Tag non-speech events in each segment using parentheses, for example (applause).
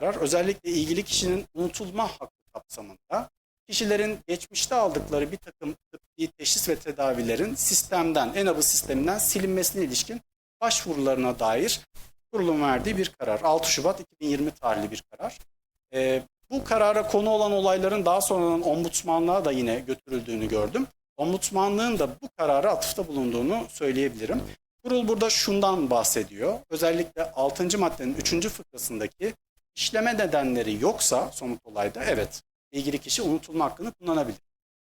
karar özellikle ilgili kişinin unutulma hakkı kapsamında kişilerin geçmişte aldıkları bir takım tıbbi teşhis ve tedavilerin sistemden, ENABı sisteminden silinmesine ilişkin başvurularına dair kurulun verdiği bir karar. 6 Şubat 2020 tarihli bir karar. Ee, bu karara konu olan olayların daha sonradan ombudsmanlığa da yine götürüldüğünü gördüm. Ombudsmanlığın da bu karara atıfta bulunduğunu söyleyebilirim. Kurul burada şundan bahsediyor. Özellikle 6. maddenin 3. fıkrasındaki işleme nedenleri yoksa somut olayda evet ilgili kişi unutulma hakkını kullanabilir.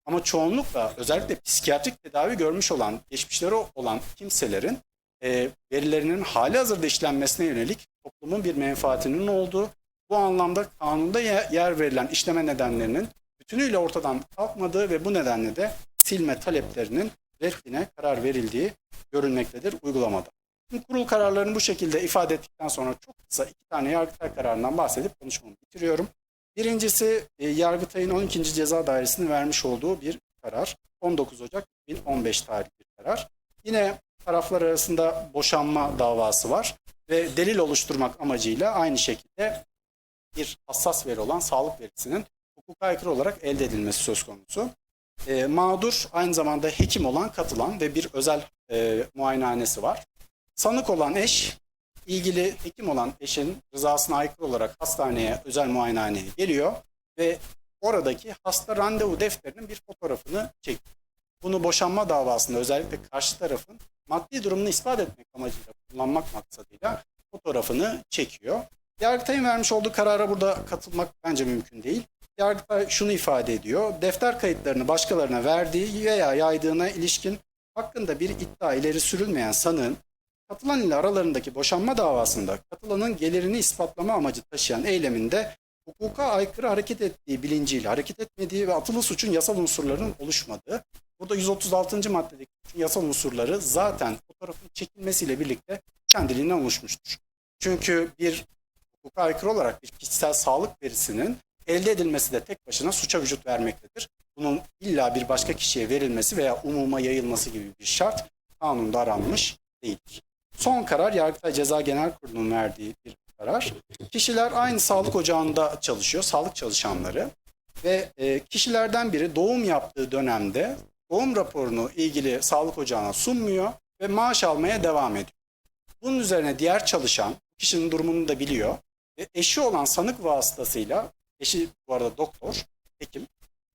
Ama çoğunlukla özellikle psikiyatrik tedavi görmüş olan, geçmişleri olan kimselerin e, verilerinin hali hazırda işlenmesine yönelik toplumun bir menfaatinin olduğu, bu anlamda kanunda ye- yer verilen işleme nedenlerinin bütünüyle ortadan kalkmadığı ve bu nedenle de silme taleplerinin reddine karar verildiği görülmektedir uygulamada. Kurul kararlarını bu şekilde ifade ettikten sonra çok kısa iki tane Yargıtay kararından bahsedip konuşmamı bitiriyorum. Birincisi e, Yargıtay'ın 12. Ceza Dairesi'nin vermiş olduğu bir karar. 19 Ocak 2015 tarihli bir karar. Yine taraflar arasında boşanma davası var ve delil oluşturmak amacıyla aynı şekilde bir hassas veri olan sağlık verisinin hukuka aykırı olarak elde edilmesi söz konusu. E, mağdur aynı zamanda hekim olan katılan ve bir özel e, muayenehanesi var. Sanık olan eş ilgili hekim olan eşin rızasına aykırı olarak hastaneye, özel muayenehaneye geliyor ve oradaki hasta randevu defterinin bir fotoğrafını çekiyor. Bunu boşanma davasında özellikle karşı tarafın maddi durumunu ispat etmek amacıyla kullanmak maksadıyla fotoğrafını çekiyor. Yargıtay'ın vermiş olduğu karara burada katılmak bence mümkün değil. Yargıtay şunu ifade ediyor. Defter kayıtlarını başkalarına verdiği veya yaydığına ilişkin hakkında bir iddia ileri sürülmeyen sanığın katılan ile aralarındaki boşanma davasında katılanın gelirini ispatlama amacı taşıyan eyleminde hukuka aykırı hareket ettiği bilinciyle hareket etmediği ve atılı suçun yasal unsurların oluşmadığı. Burada 136. maddedeki yasal unsurları zaten fotoğrafın çekilmesiyle birlikte kendiliğinden oluşmuştur. Çünkü bir hukuka aykırı olarak bir kişisel sağlık verisinin elde edilmesi de tek başına suça vücut vermektedir. Bunun illa bir başka kişiye verilmesi veya umuma yayılması gibi bir şart kanunda aranmış değildir. Son karar Yargıtay Ceza Genel Kurulu'nun verdiği bir karar. Kişiler aynı sağlık ocağında çalışıyor, sağlık çalışanları ve e, kişilerden biri doğum yaptığı dönemde doğum raporunu ilgili sağlık ocağına sunmuyor ve maaş almaya devam ediyor. Bunun üzerine diğer çalışan kişinin durumunu da biliyor ve eşi olan sanık vasıtasıyla eşi bu arada doktor, hekim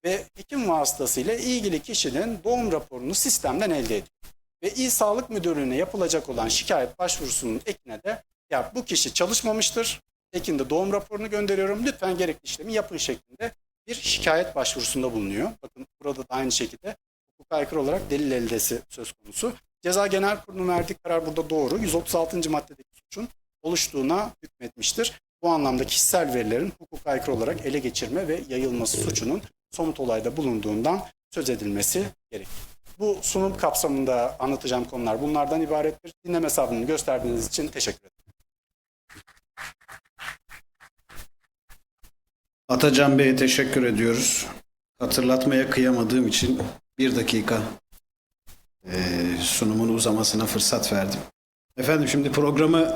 ve hekim vasıtasıyla ilgili kişinin doğum raporunu sistemden elde ediyor. Ve İl Sağlık Müdürlüğü'ne yapılacak olan şikayet başvurusunun ekine de ya bu kişi çalışmamıştır. Ekinde doğum raporunu gönderiyorum. Lütfen gerekli işlemi yapın şeklinde bir şikayet başvurusunda bulunuyor. Bakın burada da aynı şekilde hukuka aykırı olarak delil eldesi söz konusu. Ceza Genel Kurulu'nun verdiği karar burada doğru. 136. maddedeki suçun oluştuğuna hükmetmiştir. Bu anlamda kişisel verilerin hukuka aykırı olarak ele geçirme ve yayılması suçunun somut olayda bulunduğundan söz edilmesi gerekir. Bu sunum kapsamında anlatacağım konular bunlardan ibarettir. Dinleme sabrını gösterdiğiniz için teşekkür ederim. Atacan Bey'e teşekkür ediyoruz. Hatırlatmaya kıyamadığım için bir dakika eee, sunumun uzamasına fırsat verdim. Efendim şimdi programı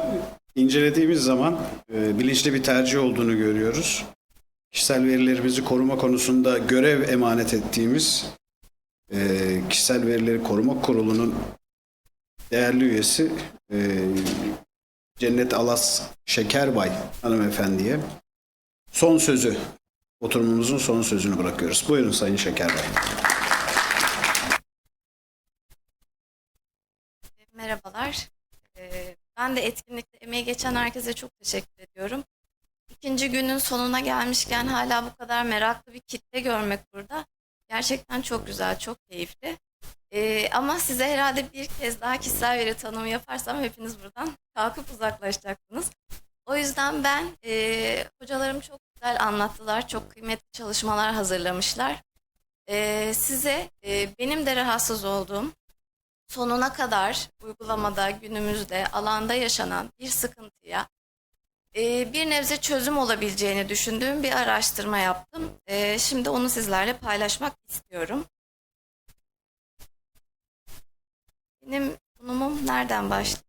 incelediğimiz zaman eee, bilinçli bir tercih olduğunu görüyoruz. Kişisel verilerimizi koruma konusunda görev emanet ettiğimiz eee, Kişisel Verileri Koruma Kurulu'nun değerli üyesi eee, Cennet Alas Şekerbay hanımefendiye son sözü, oturumumuzun son sözünü bırakıyoruz. Buyurun Sayın Şeker Bey. Merhabalar. Ee, Ben de etkinlikte emeği geçen herkese çok teşekkür ediyorum. İkinci günün sonuna gelmişken hala bu kadar meraklı bir kitle görmek burada gerçekten çok güzel, çok keyifli. Ee, ama size herhalde bir kez daha kişisel veri tanımı yaparsam hepiniz buradan kalkıp uzaklaşacaksınız. O yüzden ben, e, hocalarım çok güzel anlattılar, çok kıymetli çalışmalar hazırlamışlar. Ee, size e, benim de rahatsız olduğum sonuna kadar uygulamada günümüzde alanda yaşanan bir sıkıntıya e, bir nebze çözüm olabileceğini düşündüğüm bir araştırma yaptım. E, şimdi onu sizlerle paylaşmak istiyorum. Benim sunumum nereden başlıyor?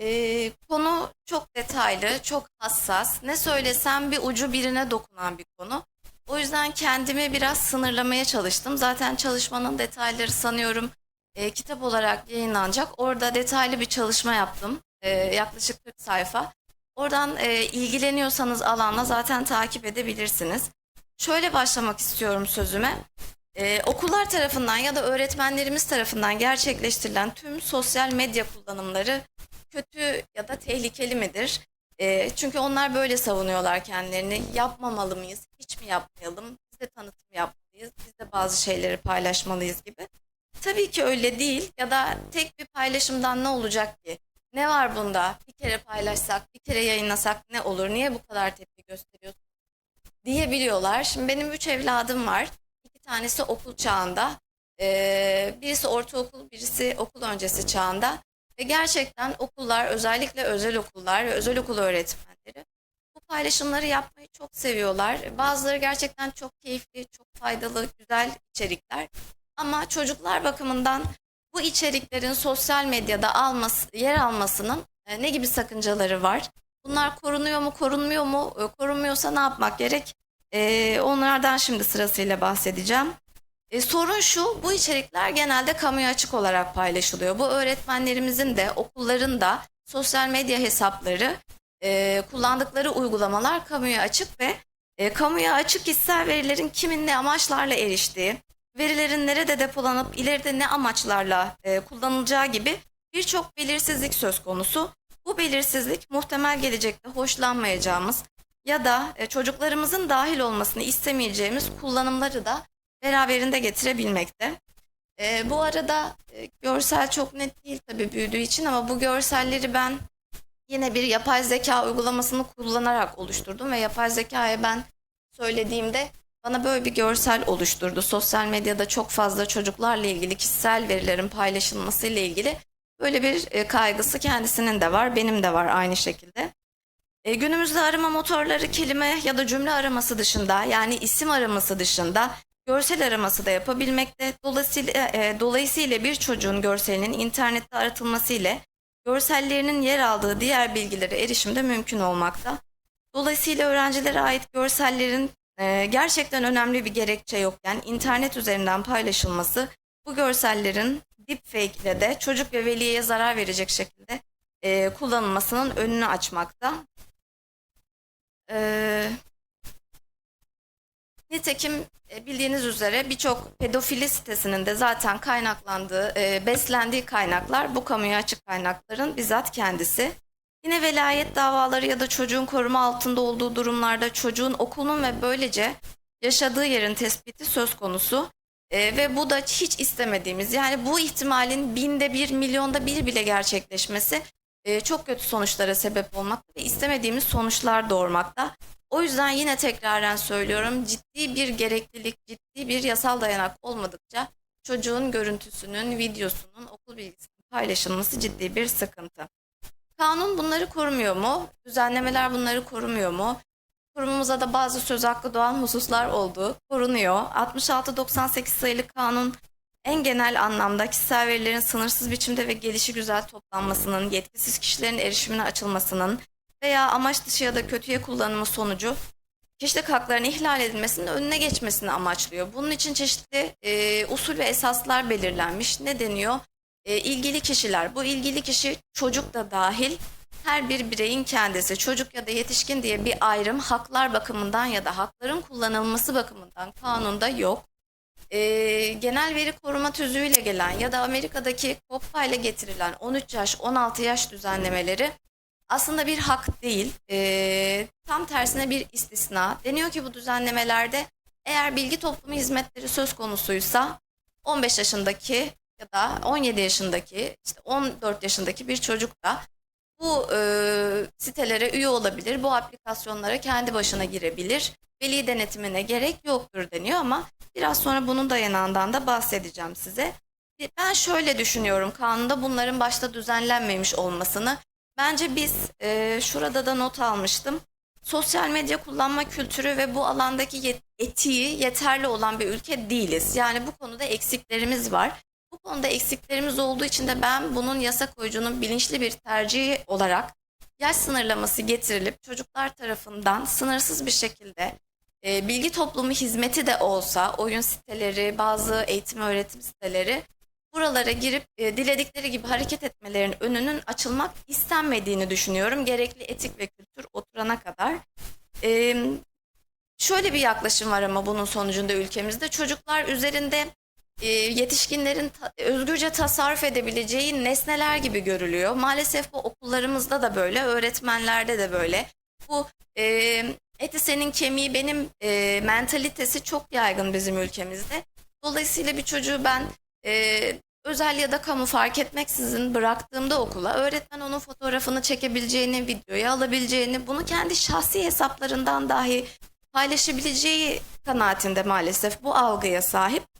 Ee, konu çok detaylı, çok hassas. Ne söylesem bir ucu birine dokunan bir konu. O yüzden kendimi biraz sınırlamaya çalıştım. Zaten çalışmanın detayları sanıyorum e, kitap olarak yayınlanacak. Orada detaylı bir çalışma yaptım. E, yaklaşık 40 sayfa. Oradan e, ilgileniyorsanız alanla zaten takip edebilirsiniz. Şöyle başlamak istiyorum sözüme. Ee, okullar tarafından ya da öğretmenlerimiz tarafından gerçekleştirilen tüm sosyal medya kullanımları kötü ya da tehlikeli midir? Ee, çünkü onlar böyle savunuyorlar kendilerini. Yapmamalı mıyız? Hiç mi yapmayalım? Biz de tanıtım yapmalıyız. Biz de bazı şeyleri paylaşmalıyız gibi. Tabii ki öyle değil ya da tek bir paylaşımdan ne olacak ki? Ne var bunda? Bir kere paylaşsak, bir kere yayınlasak ne olur? Niye bu kadar tepki gösteriyorsun? diyebiliyorlar. Şimdi benim üç evladım var. İki tanesi okul çağında. Ee, birisi ortaokul, birisi okul öncesi çağında. Ve gerçekten okullar, özellikle özel okullar ve özel okul öğretmenleri bu paylaşımları yapmayı çok seviyorlar. Bazıları gerçekten çok keyifli, çok faydalı, güzel içerikler. Ama çocuklar bakımından bu içeriklerin sosyal medyada alması, yer almasının e, ne gibi sakıncaları var? Bunlar korunuyor mu, korunmuyor mu? E, Korunmuyorsa ne yapmak gerek? E, onlardan şimdi sırasıyla bahsedeceğim. Sorun şu, bu içerikler genelde kamuya açık olarak paylaşılıyor. Bu öğretmenlerimizin de, okulların da sosyal medya hesapları, kullandıkları uygulamalar kamuya açık ve e, kamuya açık kişisel verilerin kimin ne amaçlarla eriştiği, verilerin nerede depolanıp ileride ne amaçlarla e, kullanılacağı gibi birçok belirsizlik söz konusu. Bu belirsizlik muhtemel gelecekte hoşlanmayacağımız ya da e, çocuklarımızın dahil olmasını istemeyeceğimiz kullanımları da beraberinde getirebilmekte. E, bu arada e, görsel çok net değil tabii büyüdüğü için ama bu görselleri ben yine bir yapay zeka uygulamasını kullanarak oluşturdum ve yapay zekaya ben söylediğimde bana böyle bir görsel oluşturdu. Sosyal medyada çok fazla çocuklarla ilgili kişisel verilerin paylaşılması ile ilgili böyle bir e, kaygısı kendisinin de var, benim de var aynı şekilde. E, günümüzde arama motorları kelime ya da cümle araması dışında yani isim araması dışında görsel araması da yapabilmekte. Dolayısıyla, e, dolayısıyla bir çocuğun görselinin internette aratılması ile görsellerinin yer aldığı diğer bilgilere erişim de mümkün olmakta. Dolayısıyla öğrencilere ait görsellerin e, gerçekten önemli bir gerekçe yokken internet üzerinden paylaşılması bu görsellerin deepfake ile de çocuk ve veliye zarar verecek şekilde e, kullanılmasının önünü açmakta. E, nitekim bildiğiniz üzere birçok pedofili sitesinin de zaten kaynaklandığı, e, beslendiği kaynaklar bu kamuya açık kaynakların bizzat kendisi. Yine velayet davaları ya da çocuğun koruma altında olduğu durumlarda çocuğun okulun ve böylece yaşadığı yerin tespiti söz konusu. Ee, ve bu da hiç istemediğimiz yani bu ihtimalin binde bir milyonda bir bile gerçekleşmesi e, çok kötü sonuçlara sebep olmakta ve istemediğimiz sonuçlar doğurmakta. O yüzden yine tekraren söylüyorum ciddi bir gereklilik, ciddi bir yasal dayanak olmadıkça çocuğun görüntüsünün, videosunun okul bilgisinin paylaşılması ciddi bir sıkıntı. Kanun bunları korumuyor mu? Düzenlemeler bunları korumuyor mu? Kurumumuza da bazı söz hakkı doğan hususlar oldu. Korunuyor. 66-98 sayılı kanun en genel anlamda kişisel verilerin sınırsız biçimde ve gelişi güzel toplanmasının, yetkisiz kişilerin erişimine açılmasının veya amaç dışı ya da kötüye kullanımı sonucu kişilik haklarının ihlal edilmesinin önüne geçmesini amaçlıyor. Bunun için çeşitli e, usul ve esaslar belirlenmiş. Ne deniyor? E, ilgili kişiler, bu ilgili kişi çocuk da dahil her bir bireyin kendisi çocuk ya da yetişkin diye bir ayrım haklar bakımından ya da hakların kullanılması bakımından kanunda yok. Ee, genel veri koruma tüzüğüyle gelen ya da Amerika'daki COPPA ile getirilen 13 yaş 16 yaş düzenlemeleri aslında bir hak değil. Ee, tam tersine bir istisna. Deniyor ki bu düzenlemelerde eğer bilgi toplumu hizmetleri söz konusuysa 15 yaşındaki ya da 17 yaşındaki işte 14 yaşındaki bir çocuk da bu e, sitelere üye olabilir, bu aplikasyonlara kendi başına girebilir. Veli denetimine gerek yoktur deniyor ama biraz sonra bunun dayanağından da bahsedeceğim size. Ben şöyle düşünüyorum kanunda bunların başta düzenlenmemiş olmasını. Bence biz e, şurada da not almıştım. Sosyal medya kullanma kültürü ve bu alandaki yet- etiği yeterli olan bir ülke değiliz. Yani bu konuda eksiklerimiz var. Bu konuda eksiklerimiz olduğu için de ben bunun yasa koyucunun bilinçli bir tercihi olarak yaş sınırlaması getirilip çocuklar tarafından sınırsız bir şekilde e, bilgi toplumu hizmeti de olsa oyun siteleri, bazı eğitim öğretim siteleri buralara girip e, diledikleri gibi hareket etmelerinin önünün açılmak istenmediğini düşünüyorum. Gerekli etik ve kültür oturana kadar. E, şöyle bir yaklaşım var ama bunun sonucunda ülkemizde çocuklar üzerinde e, yetişkinlerin özgürce tasarruf edebileceği nesneler gibi görülüyor. Maalesef bu okullarımızda da böyle, öğretmenlerde de böyle. Bu e, eti senin kemiği benim e, mentalitesi çok yaygın bizim ülkemizde. Dolayısıyla bir çocuğu ben e, özel ya da kamu fark etmeksizin bıraktığımda okula öğretmen onun fotoğrafını çekebileceğini, videoya alabileceğini, bunu kendi şahsi hesaplarından dahi paylaşabileceği kanaatinde maalesef bu algıya sahip.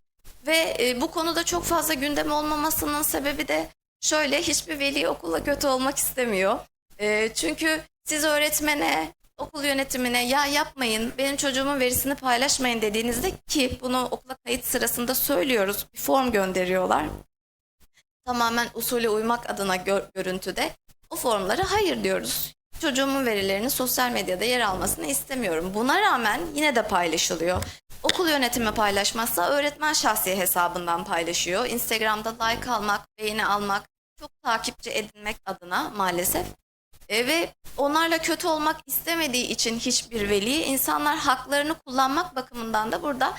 Ve e, bu konuda çok fazla gündem olmamasının sebebi de şöyle hiçbir veli okula kötü olmak istemiyor. E, çünkü siz öğretmene, okul yönetimine ya yapmayın benim çocuğumun verisini paylaşmayın dediğinizde ki bunu okula kayıt sırasında söylüyoruz bir form gönderiyorlar. Tamamen usule uymak adına gör- görüntüde o formlara hayır diyoruz. Çocuğumun verilerinin sosyal medyada yer almasını istemiyorum. Buna rağmen yine de paylaşılıyor. Okul yönetimi paylaşmazsa öğretmen şahsi hesabından paylaşıyor. Instagram'da like almak, beğeni almak, çok takipçi edinmek adına maalesef. E, ve onlarla kötü olmak istemediği için hiçbir veli insanlar haklarını kullanmak bakımından da burada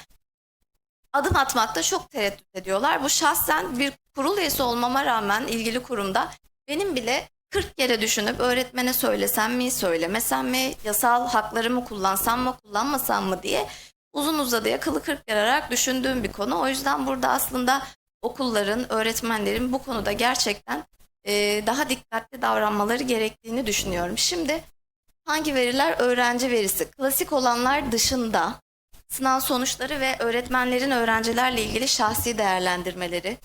adım atmakta çok tereddüt ediyorlar. Bu şahsen bir kurul üyesi olmama rağmen ilgili kurumda benim bile 40 kere düşünüp öğretmene söylesem mi, söylemesem mi, yasal haklarımı kullansam mı, kullanmasam mı diye uzun uzadıya kılı kırk yararak düşündüğüm bir konu. O yüzden burada aslında okulların, öğretmenlerin bu konuda gerçekten e, daha dikkatli davranmaları gerektiğini düşünüyorum. Şimdi hangi veriler öğrenci verisi? Klasik olanlar dışında sınav sonuçları ve öğretmenlerin öğrencilerle ilgili şahsi değerlendirmeleri,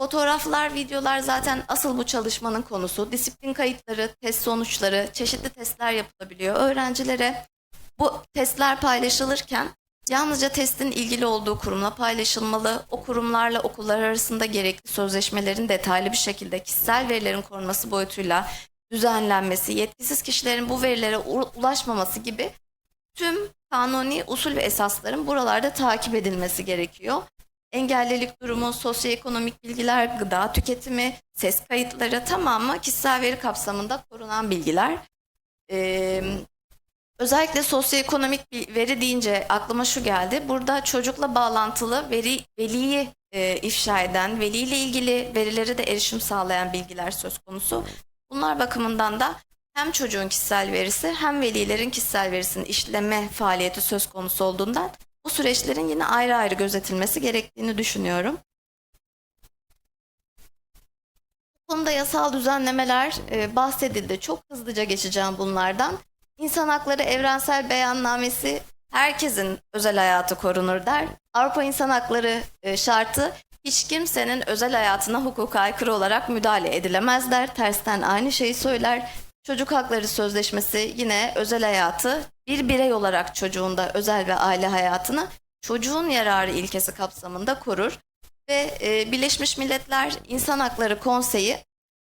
fotoğraflar, videolar zaten asıl bu çalışmanın konusu. Disiplin kayıtları, test sonuçları, çeşitli testler yapılabiliyor. Öğrencilere bu testler paylaşılırken yalnızca testin ilgili olduğu kurumla paylaşılmalı. O kurumlarla okullar arasında gerekli sözleşmelerin detaylı bir şekilde kişisel verilerin korunması boyutuyla düzenlenmesi, yetkisiz kişilerin bu verilere ulaşmaması gibi tüm kanuni usul ve esasların buralarda takip edilmesi gerekiyor. Engellilik durumu, sosyoekonomik bilgiler, gıda tüketimi, ses kayıtları tamamı kişisel veri kapsamında korunan bilgiler. Ee, özellikle sosyoekonomik bir veri deyince aklıma şu geldi. Burada çocukla bağlantılı veri veliyi e, ifşa eden, veliyle ilgili verilere de erişim sağlayan bilgiler söz konusu. Bunlar bakımından da hem çocuğun kişisel verisi hem velilerin kişisel verisini işleme faaliyeti söz konusu olduğundan bu süreçlerin yine ayrı ayrı gözetilmesi gerektiğini düşünüyorum. Bu konuda yasal düzenlemeler e, bahsedildi. Çok hızlıca geçeceğim bunlardan. İnsan Hakları Evrensel Beyannamesi herkesin özel hayatı korunur der. Avrupa İnsan Hakları e, şartı hiç kimsenin özel hayatına hukuka aykırı olarak müdahale edilemez der. Tersten aynı şeyi söyler. Çocuk Hakları Sözleşmesi yine özel hayatı bir birey olarak çocuğun da özel ve aile hayatını çocuğun yararı ilkesi kapsamında korur. Ve e, Birleşmiş Milletler İnsan Hakları Konseyi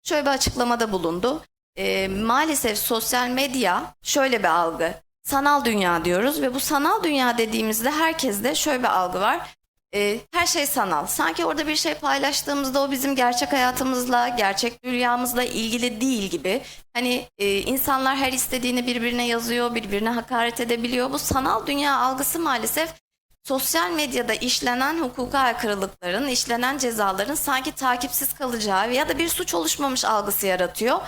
şöyle bir açıklamada bulundu. E, maalesef sosyal medya şöyle bir algı. Sanal dünya diyoruz ve bu sanal dünya dediğimizde herkeste şöyle bir algı var. E, her şey sanal. Sanki orada bir şey paylaştığımızda o bizim gerçek hayatımızla, gerçek dünyamızla ilgili değil gibi. Hani e, insanlar her istediğini birbirine yazıyor, birbirine hakaret edebiliyor. Bu sanal dünya algısı maalesef sosyal medyada işlenen hukuka aykırılıkların, işlenen cezaların sanki takipsiz kalacağı ya da bir suç oluşmamış algısı yaratıyor.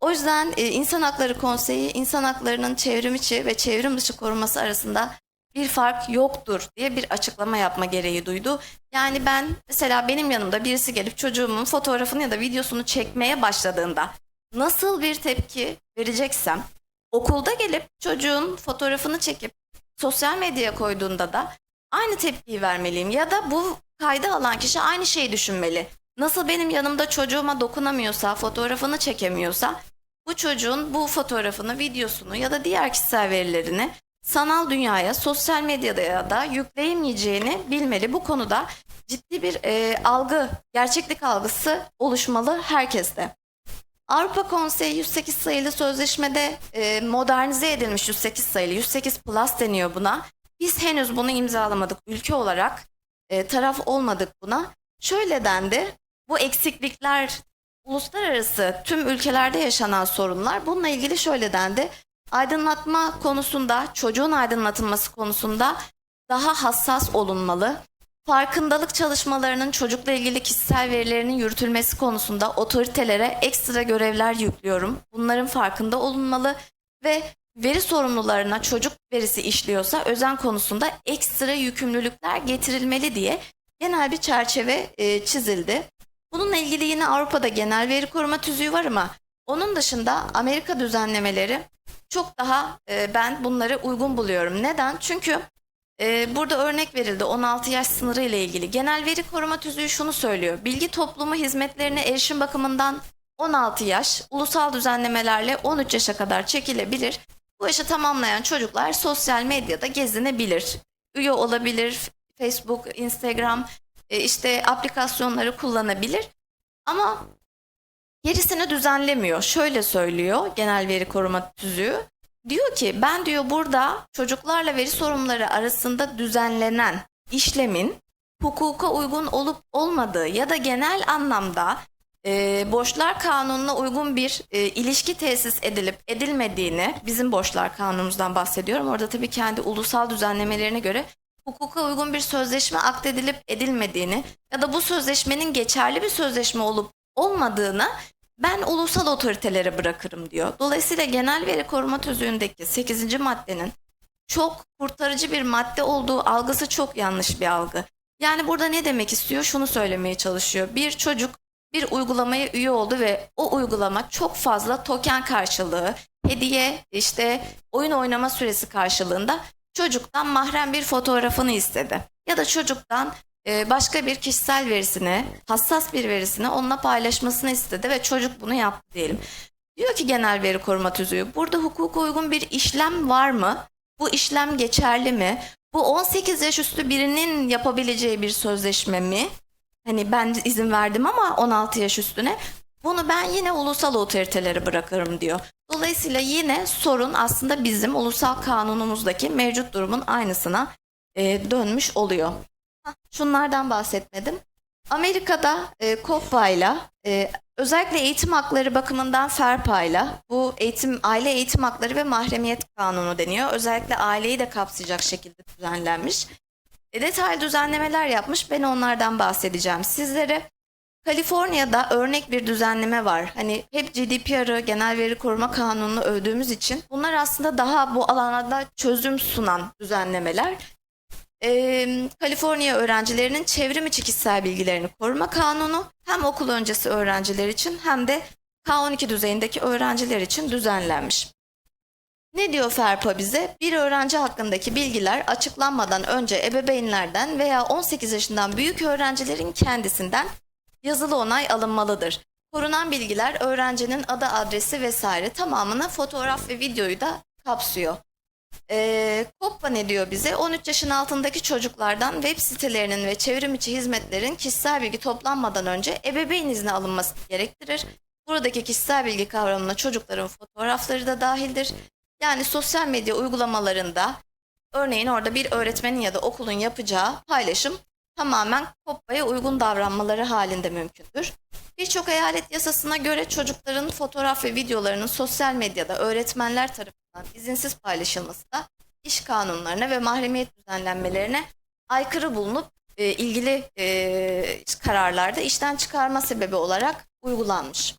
O yüzden e, İnsan Hakları Konseyi, insan haklarının çevrim içi ve çevrim dışı korunması arasında bir fark yoktur diye bir açıklama yapma gereği duydu. Yani ben mesela benim yanımda birisi gelip çocuğumun fotoğrafını ya da videosunu çekmeye başladığında nasıl bir tepki vereceksem okulda gelip çocuğun fotoğrafını çekip sosyal medyaya koyduğunda da aynı tepkiyi vermeliyim ya da bu kaydı alan kişi aynı şeyi düşünmeli. Nasıl benim yanımda çocuğuma dokunamıyorsa, fotoğrafını çekemiyorsa bu çocuğun bu fotoğrafını, videosunu ya da diğer kişisel verilerini sanal dünyaya, sosyal medyada ya da yükleyemeyeceğini bilmeli. Bu konuda ciddi bir e, algı, gerçeklik algısı oluşmalı herkeste. Avrupa Konseyi 108 sayılı sözleşmede e, modernize edilmiş 108 sayılı 108 Plus deniyor buna. Biz henüz bunu imzalamadık ülke olarak e, taraf olmadık buna. Şöyle dendi bu eksiklikler uluslararası tüm ülkelerde yaşanan sorunlar bununla ilgili şöyle dendi. Aydınlatma konusunda çocuğun aydınlatılması konusunda daha hassas olunmalı. Farkındalık çalışmalarının çocukla ilgili kişisel verilerinin yürütülmesi konusunda otoritelere ekstra görevler yüklüyorum. Bunların farkında olunmalı ve veri sorumlularına çocuk verisi işliyorsa özen konusunda ekstra yükümlülükler getirilmeli diye genel bir çerçeve e, çizildi. Bununla ilgili yine Avrupa'da genel veri koruma tüzüğü var ama onun dışında Amerika düzenlemeleri çok daha e, ben bunları uygun buluyorum. Neden? Çünkü ee, burada örnek verildi 16 yaş sınırı ile ilgili. Genel veri koruma tüzüğü şunu söylüyor. Bilgi toplumu hizmetlerine erişim bakımından 16 yaş, ulusal düzenlemelerle 13 yaşa kadar çekilebilir. Bu yaşı tamamlayan çocuklar sosyal medyada gezinebilir. Üye olabilir, Facebook, Instagram, e, işte aplikasyonları kullanabilir. Ama gerisini düzenlemiyor. Şöyle söylüyor genel veri koruma tüzüğü. Diyor ki ben diyor burada çocuklarla veri sorumluları arasında düzenlenen işlemin hukuka uygun olup olmadığı ya da genel anlamda e, borçlar kanununa uygun bir e, ilişki tesis edilip edilmediğini bizim borçlar kanunumuzdan bahsediyorum. Orada tabii kendi ulusal düzenlemelerine göre hukuka uygun bir sözleşme akdedilip edilmediğini ya da bu sözleşmenin geçerli bir sözleşme olup olmadığını ben ulusal otoritelere bırakırım diyor. Dolayısıyla genel veri koruma tüzüğündeki 8. maddenin çok kurtarıcı bir madde olduğu algısı çok yanlış bir algı. Yani burada ne demek istiyor? Şunu söylemeye çalışıyor. Bir çocuk bir uygulamaya üye oldu ve o uygulama çok fazla token karşılığı, hediye, işte oyun oynama süresi karşılığında çocuktan mahrem bir fotoğrafını istedi. Ya da çocuktan e, başka bir kişisel verisini, hassas bir verisini onunla paylaşmasını istedi ve çocuk bunu yaptı diyelim. Diyor ki genel veri koruma tüzüğü burada hukuka uygun bir işlem var mı? Bu işlem geçerli mi? Bu 18 yaş üstü birinin yapabileceği bir sözleşme mi? Hani ben izin verdim ama 16 yaş üstüne. Bunu ben yine ulusal otoritelere bırakırım diyor. Dolayısıyla yine sorun aslında bizim ulusal kanunumuzdaki mevcut durumun aynısına e, dönmüş oluyor. Hah, Şunlardan bahsetmedim. Amerika'da e, COPPA'yla e, özellikle eğitim hakları bakımından FERPA'yla bu eğitim aile eğitim hakları ve mahremiyet kanunu deniyor. Özellikle aileyi de kapsayacak şekilde düzenlenmiş. E, detaylı düzenlemeler yapmış. Ben onlardan bahsedeceğim sizlere. Kaliforniya'da örnek bir düzenleme var. Hani hep GDPR'ı, Genel Veri Koruma Kanunu'nu övdüğümüz için bunlar aslında daha bu alanda çözüm sunan düzenlemeler. Ee, Kaliforniya öğrencilerinin çevrim içi kişisel bilgilerini koruma kanunu hem okul öncesi öğrenciler için hem de K12 düzeyindeki öğrenciler için düzenlenmiş. Ne diyor FERPA bize? Bir öğrenci hakkındaki bilgiler açıklanmadan önce ebeveynlerden veya 18 yaşından büyük öğrencilerin kendisinden yazılı onay alınmalıdır. Korunan bilgiler öğrencinin adı, adresi vesaire tamamını fotoğraf ve videoyu da kapsıyor. Ee, COPPA ne diyor bize? 13 yaşın altındaki çocuklardan web sitelerinin ve çevrim içi hizmetlerin kişisel bilgi toplanmadan önce ebeveyn izni alınması gerektirir. Buradaki kişisel bilgi kavramına çocukların fotoğrafları da dahildir. Yani sosyal medya uygulamalarında örneğin orada bir öğretmenin ya da okulun yapacağı paylaşım tamamen COPPA'ya uygun davranmaları halinde mümkündür. Birçok eyalet yasasına göre çocukların fotoğraf ve videolarının sosyal medyada öğretmenler tarafından izinsiz paylaşılması da iş kanunlarına ve mahremiyet düzenlenmelerine aykırı bulunup e, ilgili e, kararlarda işten çıkarma sebebi olarak uygulanmış.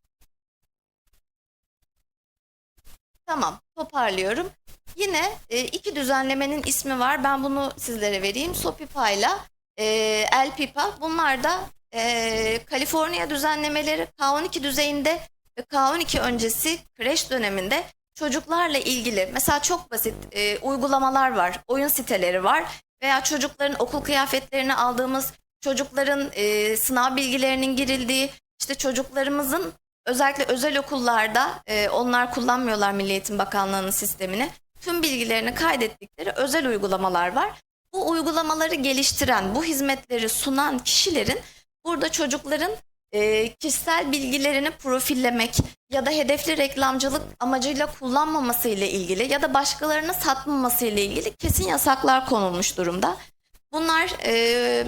Tamam, toparlıyorum. Yine e, iki düzenlemenin ismi var. Ben bunu sizlere vereyim. SOPIPA ile e, LPIPA. Bunlar da e, Kaliforniya düzenlemeleri K12 düzeyinde ve K12 öncesi kreş döneminde çocuklarla ilgili mesela çok basit e, uygulamalar var, oyun siteleri var veya çocukların okul kıyafetlerini aldığımız, çocukların e, sınav bilgilerinin girildiği, işte çocuklarımızın özellikle özel okullarda e, onlar kullanmıyorlar Milli Eğitim Bakanlığı'nın sistemini. Tüm bilgilerini kaydettikleri özel uygulamalar var. Bu uygulamaları geliştiren, bu hizmetleri sunan kişilerin burada çocukların e, kişisel bilgilerini profillemek ya da hedefli reklamcılık amacıyla kullanmaması ile ilgili ya da başkalarına satmaması ile ilgili kesin yasaklar konulmuş durumda. Bunlar e,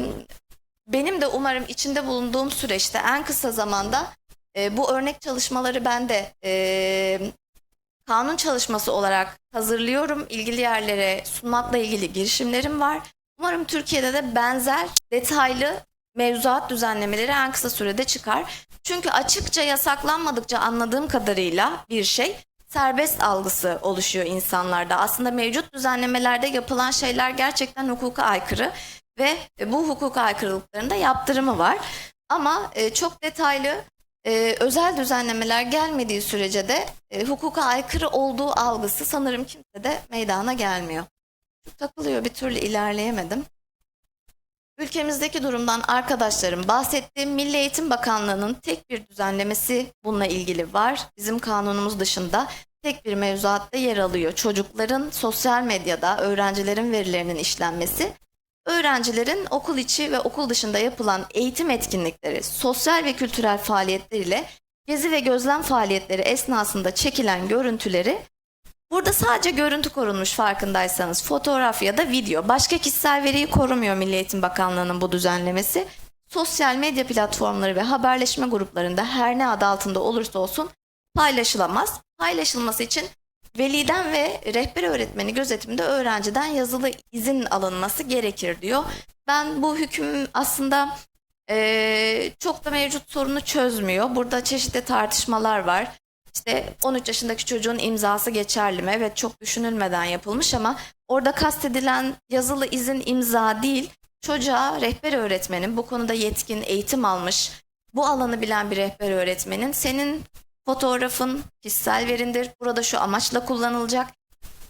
benim de umarım içinde bulunduğum süreçte en kısa zamanda e, bu örnek çalışmaları ben de e, kanun çalışması olarak hazırlıyorum. İlgili yerlere sunmakla ilgili girişimlerim var. Umarım Türkiye'de de benzer detaylı mevzuat düzenlemeleri en kısa sürede çıkar. Çünkü açıkça yasaklanmadıkça anladığım kadarıyla bir şey serbest algısı oluşuyor insanlarda. Aslında mevcut düzenlemelerde yapılan şeyler gerçekten hukuka aykırı ve bu hukuka aykırılıkların da yaptırımı var. Ama e, çok detaylı e, özel düzenlemeler gelmediği sürece de e, hukuka aykırı olduğu algısı sanırım kimse de meydana gelmiyor. Takılıyor bir türlü ilerleyemedim. Ülkemizdeki durumdan arkadaşlarım bahsettiğim Milli Eğitim Bakanlığı'nın tek bir düzenlemesi bununla ilgili var. Bizim kanunumuz dışında tek bir mevzuatta yer alıyor. Çocukların sosyal medyada öğrencilerin verilerinin işlenmesi öğrencilerin okul içi ve okul dışında yapılan eğitim etkinlikleri, sosyal ve kültürel faaliyetler ile gezi ve gözlem faaliyetleri esnasında çekilen görüntüleri burada sadece görüntü korunmuş farkındaysanız fotoğraf ya da video başka kişisel veriyi korumuyor Milli Eğitim Bakanlığı'nın bu düzenlemesi. Sosyal medya platformları ve haberleşme gruplarında her ne adı altında olursa olsun paylaşılamaz. Paylaşılması için veliden ve rehber öğretmeni gözetimde öğrenciden yazılı izin alınması gerekir diyor. Ben bu hüküm aslında eee, çok da mevcut sorunu çözmüyor. Burada çeşitli tartışmalar var. İşte 13 yaşındaki çocuğun imzası geçerli mi? Evet çok düşünülmeden yapılmış ama orada kastedilen yazılı izin imza değil. Çocuğa rehber öğretmenin bu konuda yetkin eğitim almış, bu alanı bilen bir rehber öğretmenin senin fotoğrafın kişisel verindir. Burada şu amaçla kullanılacak.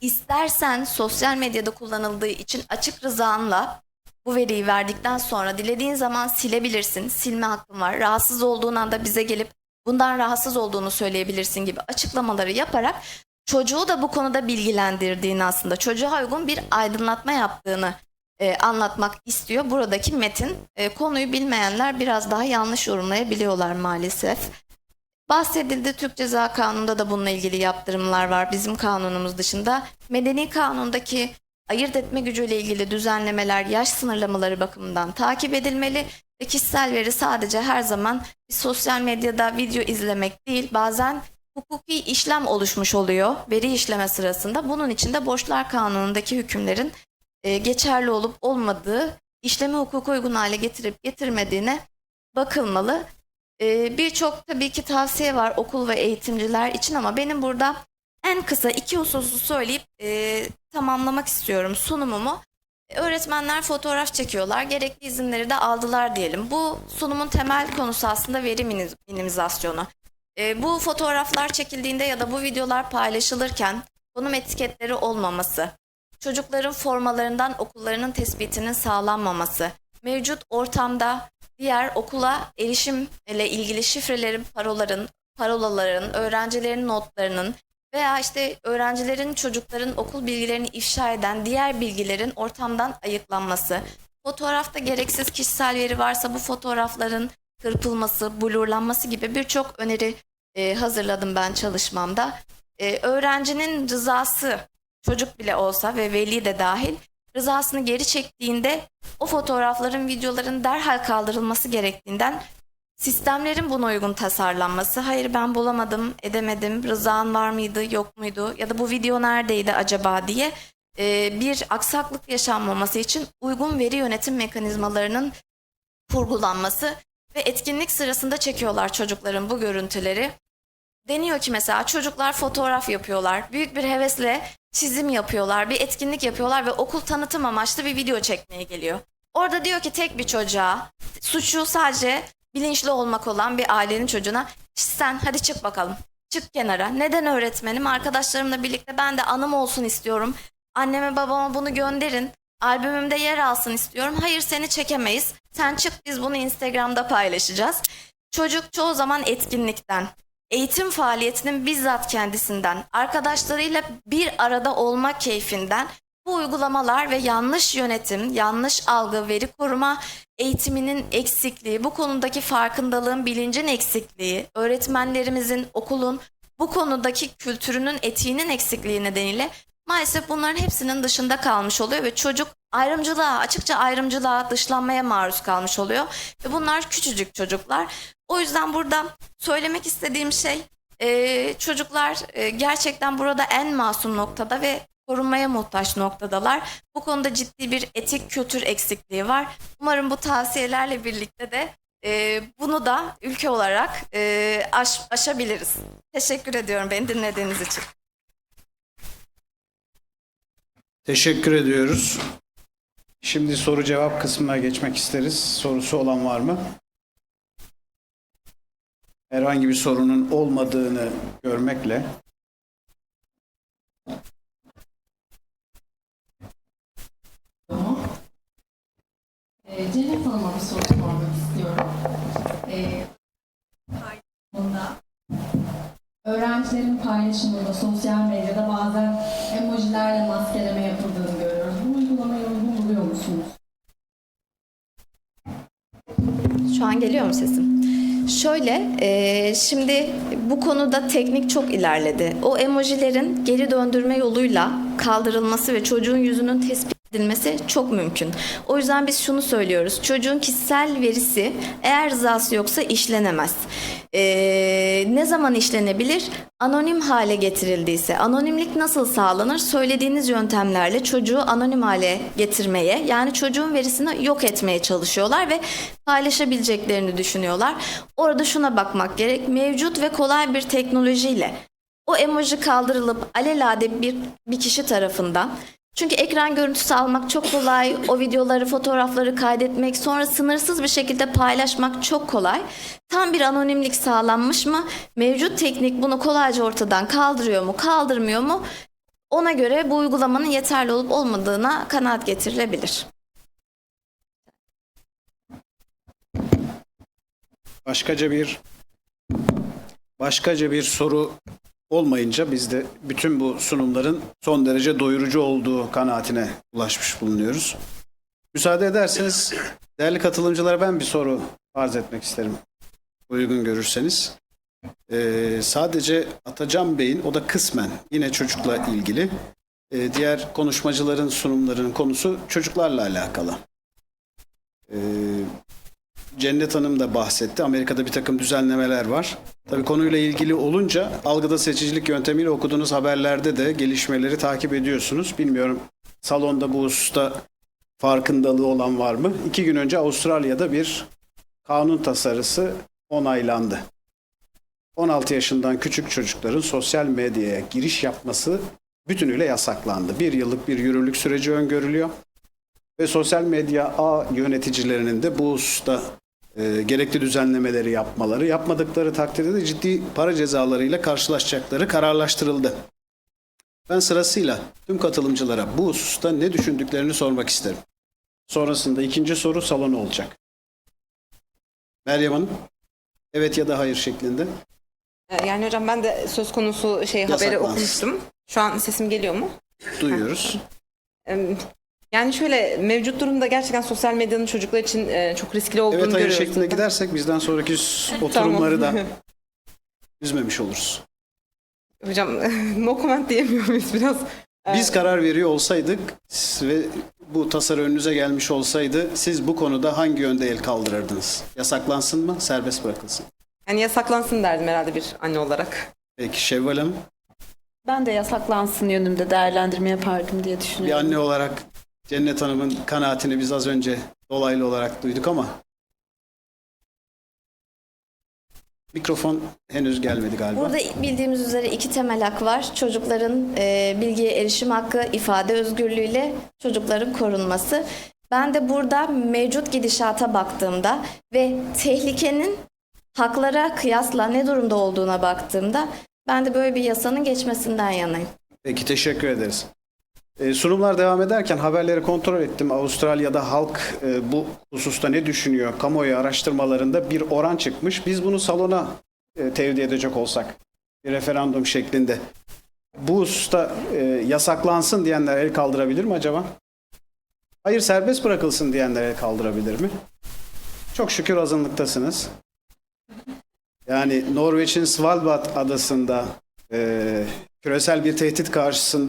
İstersen sosyal medyada kullanıldığı için açık rızanla bu veriyi verdikten sonra dilediğin zaman silebilirsin. Silme hakkın var. Rahatsız olduğun anda bize gelip bundan rahatsız olduğunu söyleyebilirsin gibi açıklamaları yaparak çocuğu da bu konuda bilgilendirdiğini aslında çocuğa uygun bir aydınlatma yaptığını e, anlatmak istiyor. Buradaki metin E, konuyu bilmeyenler biraz daha yanlış yorumlayabiliyorlar maalesef. Bahsedildi Türk Ceza Kanunu'nda da bununla ilgili yaptırımlar var bizim kanunumuz dışında. Medeni kanundaki ayırt etme gücüyle ilgili düzenlemeler yaş sınırlamaları bakımından takip edilmeli ve kişisel veri sadece her zaman sosyal medyada video izlemek değil bazen hukuki işlem oluşmuş oluyor veri işleme sırasında. Bunun için de borçlar kanunundaki hükümlerin e, geçerli olup olmadığı işlemi hukuka uygun hale getirip getirmediğine bakılmalı. Ee, Birçok tabii ki tavsiye var okul ve eğitimciler için ama benim burada en kısa iki hususu söyleyip e, tamamlamak istiyorum sunumumu. Öğretmenler fotoğraf çekiyorlar, gerekli izinleri de aldılar diyelim. Bu sunumun temel konusu aslında veri minimizasyonu. E, bu fotoğraflar çekildiğinde ya da bu videolar paylaşılırken konum etiketleri olmaması, çocukların formalarından okullarının tespitinin sağlanmaması, mevcut ortamda diğer okula erişim ile ilgili şifrelerin, paroların, parolaların, öğrencilerin notlarının veya işte öğrencilerin, çocukların okul bilgilerini ifşa eden diğer bilgilerin ortamdan ayıklanması, fotoğrafta gereksiz kişisel veri varsa bu fotoğrafların kırpılması, blurlanması gibi birçok öneri e, hazırladım ben çalışmamda. E, öğrencinin rızası çocuk bile olsa ve veli de dahil rızasını geri çektiğinde o fotoğrafların, videoların derhal kaldırılması gerektiğinden sistemlerin buna uygun tasarlanması, hayır ben bulamadım, edemedim, rızan var mıydı, yok muydu ya da bu video neredeydi acaba diye e, bir aksaklık yaşanmaması için uygun veri yönetim mekanizmalarının kurgulanması ve etkinlik sırasında çekiyorlar çocukların bu görüntüleri. Deniyor ki mesela çocuklar fotoğraf yapıyorlar. Büyük bir hevesle çizim yapıyorlar, bir etkinlik yapıyorlar ve okul tanıtım amaçlı bir video çekmeye geliyor. Orada diyor ki tek bir çocuğa, suçu sadece bilinçli olmak olan bir ailenin çocuğuna "İşte sen hadi çık bakalım. Çık kenara. Neden öğretmenim? Arkadaşlarımla birlikte ben de anım olsun istiyorum. Anneme babama bunu gönderin. Albümümde yer alsın istiyorum. Hayır seni çekemeyiz. Sen çık biz bunu Instagram'da paylaşacağız. Çocuk çoğu zaman etkinlikten, eğitim faaliyetinin bizzat kendisinden, arkadaşlarıyla bir arada olma keyfinden Bu uygulamalar ve yanlış yönetim, yanlış algı, veri koruma eğitiminin eksikliği, bu konudaki farkındalığın, bilincin eksikliği, öğretmenlerimizin, okulun bu konudaki kültürünün, etiğinin eksikliği nedeniyle maalesef bunların hepsinin dışında kalmış oluyor ve çocuk ayrımcılığa, açıkça ayrımcılığa, dışlanmaya maruz kalmış oluyor. Ve bunlar küçücük çocuklar. O yüzden burada söylemek istediğim şey e, çocuklar e, gerçekten burada en masum noktada ve korunmaya muhtaç noktadalar. Bu konuda ciddi bir etik kültür eksikliği var. Umarım bu tavsiyelerle birlikte de e, bunu da ülke olarak e, aş- aşabiliriz. Teşekkür ediyorum beni dinlediğiniz için. Teşekkür ediyoruz. Şimdi soru cevap kısmına geçmek isteriz. Sorusu olan var mı? Herhangi bir sorunun olmadığını görmekle Ee, Cennet Hanım'a bir soru sormak istiyorum. Ee, öğrencilerin paylaşımında sosyal medyada bazen emojilerle maskeleme yapıldığını görüyoruz. Bu uygulamayı uygun buluyor musunuz? Şu an geliyor mu sesim? Şöyle, e, şimdi bu konuda teknik çok ilerledi. O emojilerin geri döndürme yoluyla kaldırılması ve çocuğun yüzünün tespit edilmesi çok mümkün. O yüzden biz şunu söylüyoruz. Çocuğun kişisel verisi eğer rızası yoksa işlenemez. E, ne zaman işlenebilir? Anonim hale getirildiyse. Anonimlik nasıl sağlanır? Söylediğiniz yöntemlerle çocuğu anonim hale getirmeye, yani çocuğun verisini yok etmeye çalışıyorlar ve paylaşabileceklerini düşünüyorlar. Orada şuna bakmak gerek. Mevcut ve kolay bir teknolojiyle o emoji kaldırılıp alelade bir, bir kişi tarafından çünkü ekran görüntüsü almak çok kolay, o videoları, fotoğrafları kaydetmek, sonra sınırsız bir şekilde paylaşmak çok kolay. Tam bir anonimlik sağlanmış mı? Mevcut teknik bunu kolayca ortadan kaldırıyor mu, kaldırmıyor mu? Ona göre bu uygulamanın yeterli olup olmadığına kanaat getirilebilir. başkaca bir başkaca bir soru olmayınca biz de bütün bu sunumların son derece doyurucu olduğu kanaatine ulaşmış bulunuyoruz. Müsaade ederseniz değerli katılımcılara ben bir soru arz etmek isterim. Uygun görürseniz. Ee, sadece Atacan Bey'in o da kısmen yine çocukla ilgili. Ee, diğer konuşmacıların sunumlarının konusu çocuklarla alakalı. Ee, Cennet Hanım da bahsetti. Amerika'da bir takım düzenlemeler var. Tabii konuyla ilgili olunca algıda seçicilik yöntemiyle okuduğunuz haberlerde de gelişmeleri takip ediyorsunuz. Bilmiyorum salonda bu hususta farkındalığı olan var mı? İki gün önce Avustralya'da bir kanun tasarısı onaylandı. 16 yaşından küçük çocukların sosyal medyaya giriş yapması bütünüyle yasaklandı. Bir yıllık bir yürürlük süreci öngörülüyor. Ve sosyal medya ağ yöneticilerinin de bu hususta e, gerekli düzenlemeleri yapmaları, yapmadıkları takdirde de ciddi para cezalarıyla karşılaşacakları kararlaştırıldı. Ben sırasıyla tüm katılımcılara bu hususta ne düşündüklerini sormak isterim. Sonrasında ikinci soru salonu olacak. Meryem Hanım, evet ya da hayır şeklinde. Ee, Yani hocam ben de söz konusu şey haberi Yasaklansın. okumuştum. Şu an sesim geliyor mu? Duyuyoruz. Ee, Yani şöyle mevcut durumda gerçekten sosyal medyanın çocuklar için e, çok riskli olduğunu Evet hayır görüyoruz. şeklinde gidersek bizden sonraki (laughs) Tamam. oturumları da (laughs) üzmemiş oluruz. Hocam (laughs) no comment diyemiyor muyuz biraz? Ee, Biz karar veriyor olsaydık ve bu tasarı önünüze gelmiş olsaydı siz bu konuda hangi yönde el kaldırırdınız? Yasaklansın mı, serbest bırakılsın? Yani yasaklansın derdim herhalde bir anne olarak. Peki Şevval Hanım, Ben de yasaklansın yönümde değerlendirme yapardım diye bir düşünüyorum. anne olarak Cennet Hanım'ın kanaatini biz az önce dolaylı olarak duyduk ama mikrofon henüz gelmedi galiba. Burada bildiğimiz üzere iki temel hak var. Çocukların e, bilgiye erişim hakkı, ifade özgürlüğüyle çocukların korunması. Ben de burada mevcut gidişata baktığımda ve tehlikenin haklara kıyasla ne durumda olduğuna baktığımda ben de böyle bir yasanın geçmesinden yanayım. Peki teşekkür ederiz. Ee, sunumlar devam ederken haberleri kontrol ettim. Avustralya'da halk e, bu hususta ne düşünüyor? Kamuoyu araştırmalarında bir oran çıkmış. Biz bunu salona e, tevdi edecek olsak bir referandum şeklinde bu hususta e, yasaklansın diyenler el kaldırabilir mi acaba? Hayır serbest bırakılsın diyenler el kaldırabilir mi? Çok şükür azınlıktasınız. Yani Norveç'in Svalbard adasında e, küresel bir tehdit karşısında